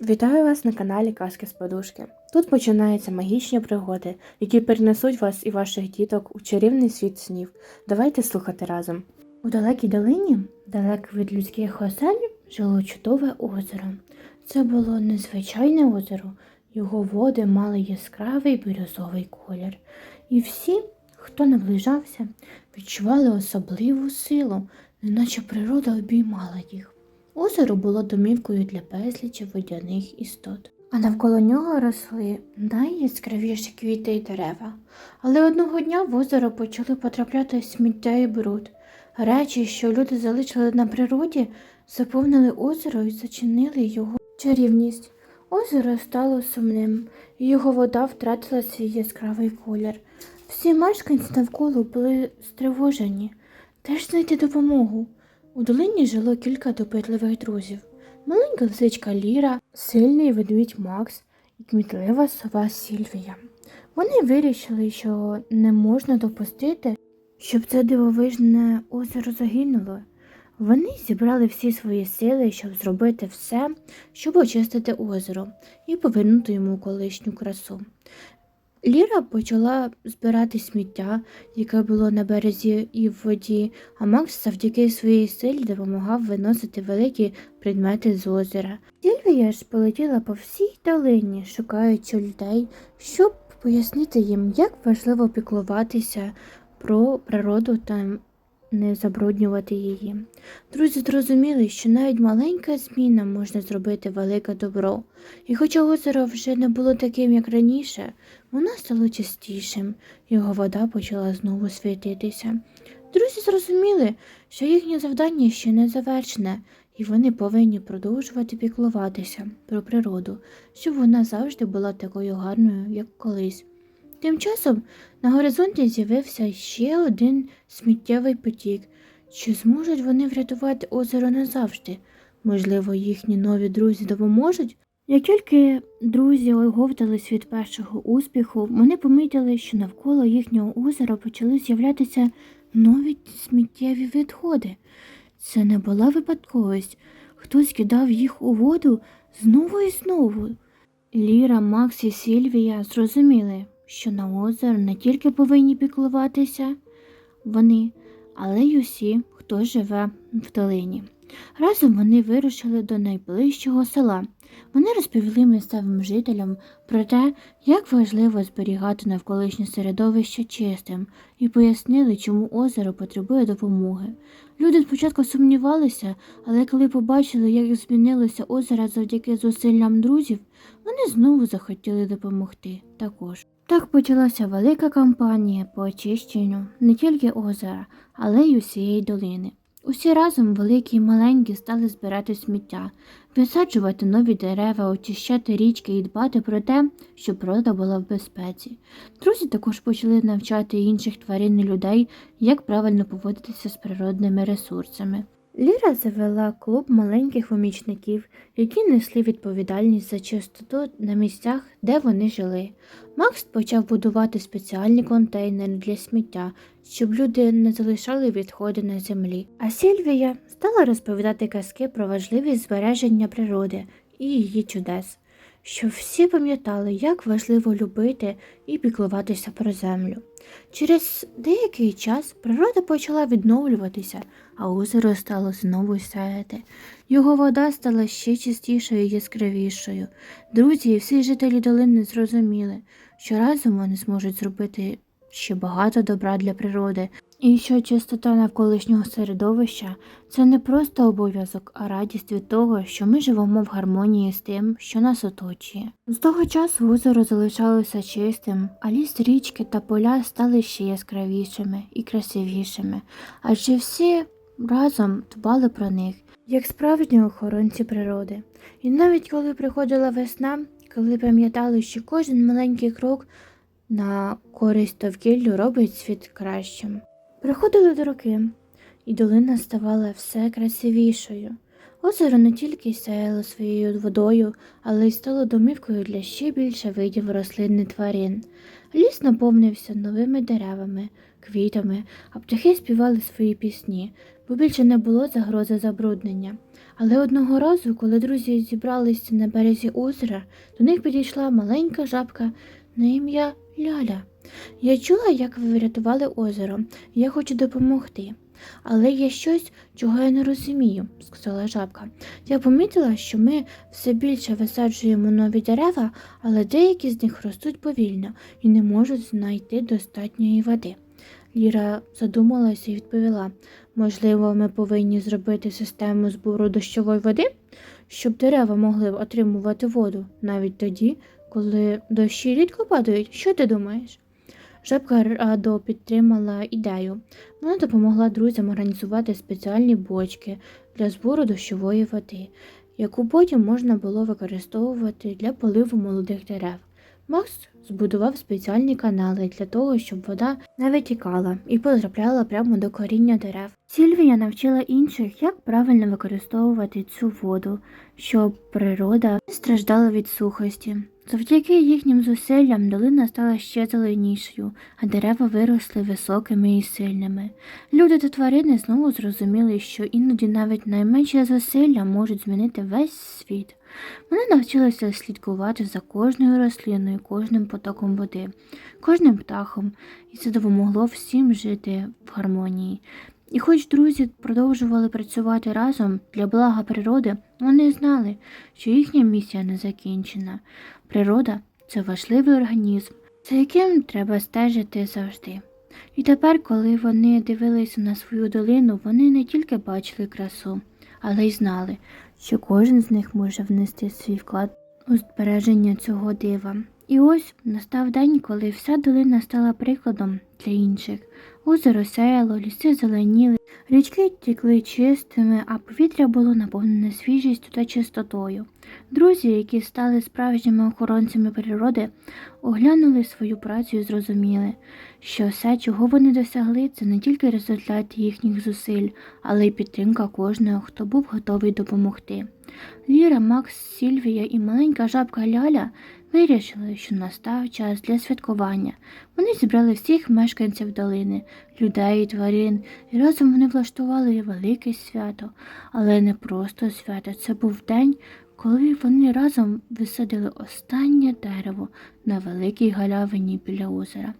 Вітаю вас на каналі Казки з Подушки. Тут починаються магічні пригоди, які перенесуть вас і ваших діток у чарівний світ снів. Давайте слухати разом. У далекій долині, далеко від людських осель, жило чудове озеро. Це було незвичайне озеро, його води мали яскравий бірюзовий колір. І всі, хто наближався, відчували особливу силу, неначе природа обіймала їх. Озеро було домівкою для безлічі водяних істот, а навколо нього росли найяскравіші квіти й дерева. Але одного дня в озеро почали потрапляти сміття і бруд. Речі, що люди залишили на природі, заповнили озеро і зачинили його чарівність. Озеро стало сумним, і його вода втратила свій яскравий колір. Всі мешканці навколо були стривожені. Де ж знайти допомогу? У долині жило кілька допитливих друзів. Маленька лисичка Ліра, сильний ведмідь Макс і кмітлива сова Сільвія. Вони вирішили, що не можна допустити, щоб це дивовижне озеро загинуло. Вони зібрали всі свої сили, щоб зробити все, щоб очистити озеро і повернути йому колишню красу. Ліра почала збирати сміття, яке було на березі і в воді, а Макс завдяки своїй силі допомагав виносити великі предмети з озера. Сільвія ж полетіла по всій долині, шукаючи людей, щоб пояснити їм, як важливо піклуватися про природу та не забруднювати її. Друзі зрозуміли, що навіть маленька зміна можна зробити велике добро. І хоча озеро вже не було таким, як раніше, воно стало чистішим, його вода почала знову світитися. Друзі зрозуміли, що їхнє завдання ще не завершене, і вони повинні продовжувати піклуватися про природу, щоб вона завжди була такою гарною, як колись. Тим часом на горизонті з'явився ще один сміттєвий потік. Чи зможуть вони врятувати озеро назавжди? Можливо, їхні нові друзі допоможуть? Як тільки друзі оговтались від першого успіху, вони помітили, що навколо їхнього озера почали з'являтися нові сміттєві відходи. Це не була випадковість. Хтось кидав їх у воду знову і знову. Ліра, Макс і Сільвія зрозуміли, що на озеро не тільки повинні піклуватися вони, але й усі, хто живе в долині. Разом вони вирушили до найближчого села. Вони розповіли місцевим жителям про те, як важливо зберігати навколишнє середовище чистим, і пояснили, чому озеро потребує допомоги. Люди спочатку сумнівалися, але коли побачили, як змінилося озеро завдяки зусиллям друзів, вони знову захотіли допомогти також. Так почалася велика кампанія по очищенню не тільки озера, але й усієї долини. Усі разом, великі і маленькі, стали збирати сміття, висаджувати нові дерева, очищати річки і дбати про те, щоб природа була в безпеці. Друзі також почали навчати інших тварин і людей, як правильно поводитися з природними ресурсами. Ліра завела клуб маленьких помічників, які несли відповідальність за чистоту на місцях, де вони жили. Макс почав будувати спеціальні контейнери для сміття, щоб люди не залишали відходи на землі. А Сільвія стала розповідати казки про важливість збереження природи і її чудес, щоб всі пам'ятали, як важливо любити і піклуватися про землю. Через деякий час природа почала відновлюватися, а озеро стало знову сяяти. Його вода стала ще чистішою і яскравішою. Друзі і всі жителі долини зрозуміли, що разом вони зможуть зробити ще багато добра для природи, і що чистота навколишнього середовища це не просто обов'язок, а радість від того, що ми живемо в гармонії з тим, що нас оточує. З того часу озеро залишалося чистим, а ліс річки та поля стали ще яскравішими і красивішими, адже всі разом дбали про них, як справжні охоронці природи. І навіть коли приходила весна, коли пам'ятали, що кожен маленький крок на користь довкіллю робить світ кращим. Приходили до роки, і долина ставала все красивішою. Озеро не тільки сяяло своєю водою, але й стало домівкою для ще більше видів рослин і тварин. Ліс наповнився новими деревами, квітами, а птахи співали свої пісні, бо більше не було загрози забруднення. Але одного разу, коли друзі зібралися на березі озера, до них підійшла маленька жабка на ім'я Ляля. Я чула, як ви врятували озеро, я хочу допомогти. Але є щось, чого я не розумію, сказала жабка. Я помітила, що ми все більше висаджуємо нові дерева, але деякі з них ростуть повільно і не можуть знайти достатньої води. Ліра задумалася і відповіла: можливо, ми повинні зробити систему збору дощової води, щоб дерева могли отримувати воду навіть тоді, коли дощі рідко падають. Що ти думаєш? Жабка радо підтримала ідею. Вона допомогла друзям організувати спеціальні бочки для збору дощової води, яку потім можна було використовувати для поливу молодих дерев. Макс збудував спеціальні канали для того, щоб вода не витікала і потрапляла прямо до коріння дерев. Сільвія навчила інших, як правильно використовувати цю воду, щоб природа не страждала від сухості. Завдяки їхнім зусиллям долина стала ще зеленішою, а дерева виросли високими і сильними. Люди та тварини знову зрозуміли, що іноді навіть найменші зусилля можуть змінити весь світ. Вони навчилися слідкувати за кожною рослиною, кожним потоком води, кожним птахом, і це допомогло всім жити в гармонії. І хоч друзі продовжували працювати разом для блага природи, вони знали, що їхня місія не закінчена. Природа це важливий організм, за яким треба стежити завжди. І тепер, коли вони дивилися на свою долину, вони не тільки бачили красу, але й знали, що кожен з них може внести свій вклад у збереження цього дива. І ось настав день, коли вся долина стала прикладом для інших. Озеро сяяло, ліси зеленіли, річки тікли чистими, а повітря було наповнене свіжістю та чистотою. Друзі, які стали справжніми охоронцями природи, оглянули свою працю і зрозуміли, що все, чого вони досягли, це не тільки результат їхніх зусиль, але й підтримка кожного, хто був готовий допомогти. Ліра, Макс, Сільвія і маленька жабка Ляля вирішили, що настав час для святкування. Вони зібрали всіх мешканців долини, людей, тварин, і разом вони влаштували велике свято, але не просто свято. Це був день, коли вони разом висадили останнє дерево на великій галявині біля озера.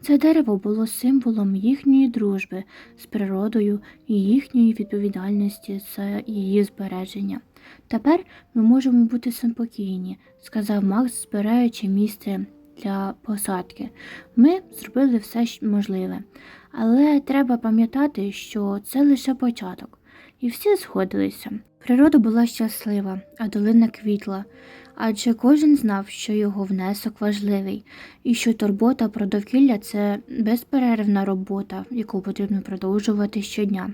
Це дерево було символом їхньої дружби з природою і їхньої відповідальності за її збереження. Тепер ми можемо бути спокійні, сказав Макс, збираючи місце для посадки. Ми зробили все можливе, але треба пам'ятати, що це лише початок. І всі згодилися. Природа була щаслива, а долина квітла, адже кожен знав, що його внесок важливий, і що турбота про довкілля це безперервна робота, яку потрібно продовжувати щодня.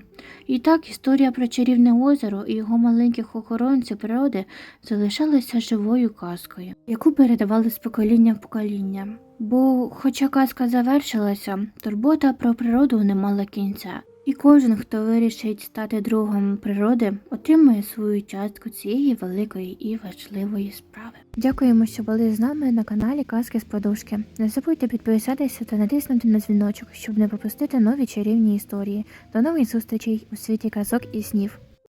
І так історія про чарівне озеро і його маленьких охоронців природи залишалася живою казкою, яку передавали з покоління в покоління. Бо, хоча казка завершилася, турбота про природу не мала кінця. І кожен, хто вирішить стати другом природи, отримує свою частку цієї великої і важливої справи. Дякуємо, що були з нами на каналі Казки з Подушки. Не забудьте підписатися та натиснути на дзвіночок, щоб не пропустити нові чарівні історії. До нових зустрічей у світі казок і снів.